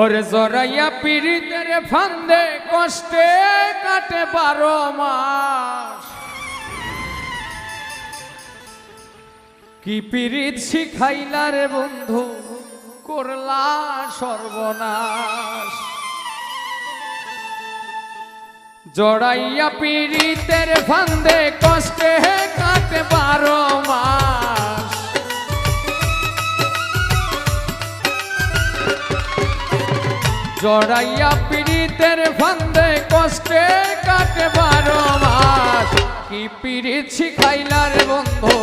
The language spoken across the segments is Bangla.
ওরে জরাইয়া পীড়িতের ফান্দে কষ্টে কাটে বারো মাস। কি পীড়িত শিখাইলা রে বন্ধু, করলা সর্বনাশ। জড়াইয়া পীড়িতের ফান্দে জড়াইয়া পীড়িতের ফান্দে কষ্টে কাটে বারো মাস। কি পীড়িত শিখাইলার বন্ধু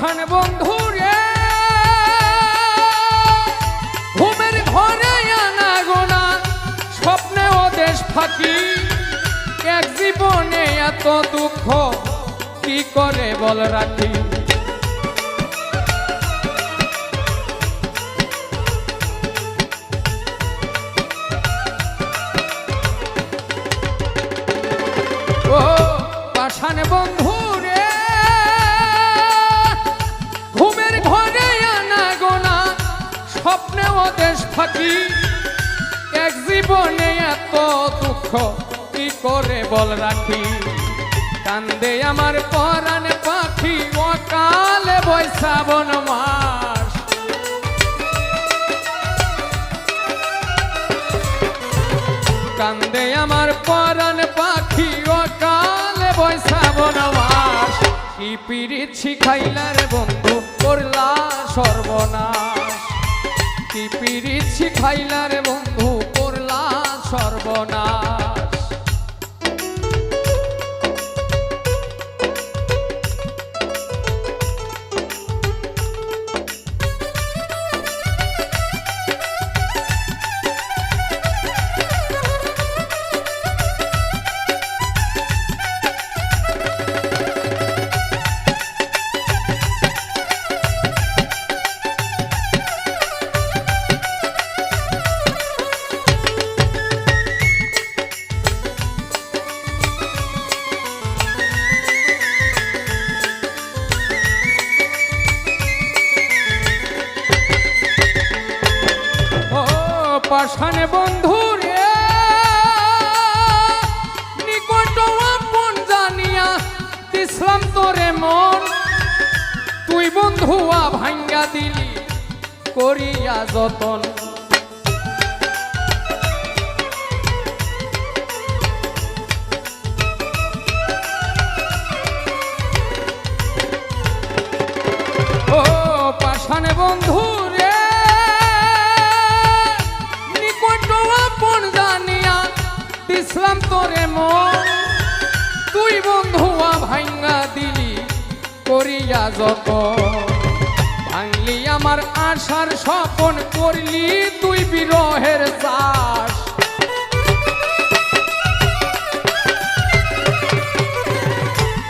পাষাণ বন্ধু রে। ঘুমের ঘরে আনা গোনা, স্বপ্নে ও দেশ ফাঁকি। এক জীবনে এত দুঃখ, কি করে বল রাখি? ও পাষাণ বন্ধু থাকি এক জীবনে এত দুঃখ, কি করে বল রাখি? কান্দে আমার পরাণ পাখি, অকালে বৈশাবন মাস। কান্দে আমার পরাণ পাখি, অকালে বৈশাবন মাস। কি পিরিত শিখাইলার বন্ধু, করলা সর্বনাশ। কি পিরিত শিখাইলার বন্ধু করলা সর্বনাশ। পাষাণে বন্ধু রে। নিকট আপন জানিয়া দিসলাম তোরে মন। তুই বন্ধুয়া ভাঙ্গা দিলি করিয়া যতন। ও পাষাণে বন্ধু দিসলাম তোরে মন। তুই বন্ধুয়া ভাঙ্গা দিলি করিয়া যত ভাঙলি আমার আশার স্বপন করলি তুই বিরহের চাষ।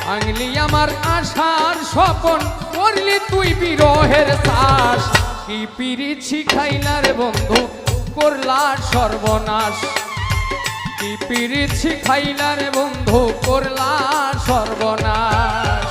ভাঙলি আমার আশার স্বপন করলি তুই বিরহের চাষ। কি পিরিত শিখাইলার বন্ধু, করলা সর্বনাশ। কি পিরিত শিখাইলার বন্ধু করলা সর্বনাশ।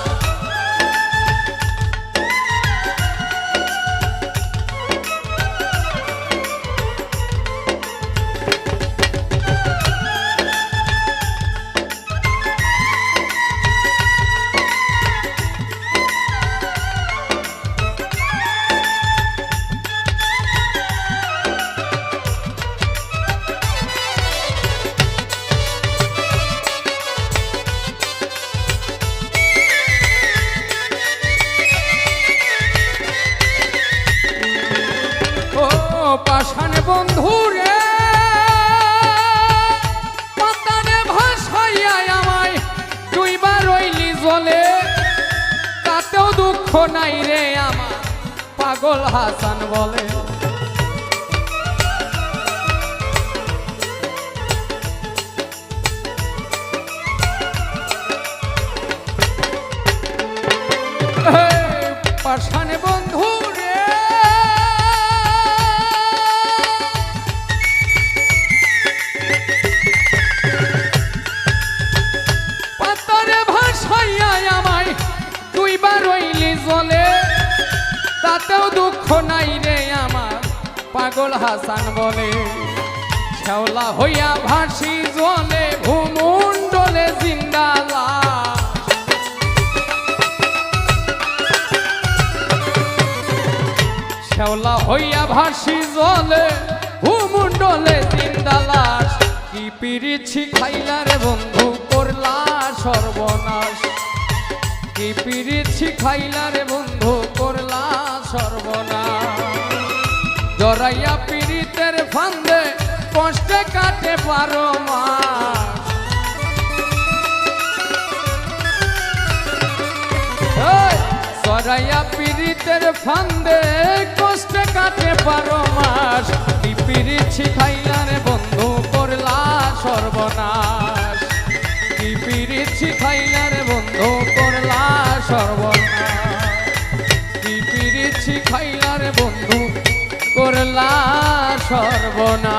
পাশান বন্ধু রে। পদ্মানে ভাসাইয়া আমায় দুইবার রইলি জলে। তাতেও দুঃখ নাই রে আমার, পাগল হাসান বলে। পাশানে বন্ধু নাই রে আমার, পাগল হাসান বলে। শ্যাওলা হইয়া ভাসি জলে, ভূমুণ্ডলে জিন্দালা শ্যাওলা হইয়া ভাসি জলে, ভূমুণ্ডলে জিন্দালাস কি পিরিছি খাইলা রে বন্ধু, করলা সর্বনাশ। কি পিরিছি খাইলা রে বন্ধু জরাইয়া পীড়িতের ফান্দে কষ্টে কাটে পারো মাস এই, জরাইয়া পীড়িতের ফান্দে কষ্টে কাটে পারো মাস কি পিরিছি খাইলা রে বন্ধু করলা সর্বনাশ। কি খাইলা রে বন্ধু করলা সর্বনাশ। সর্বনা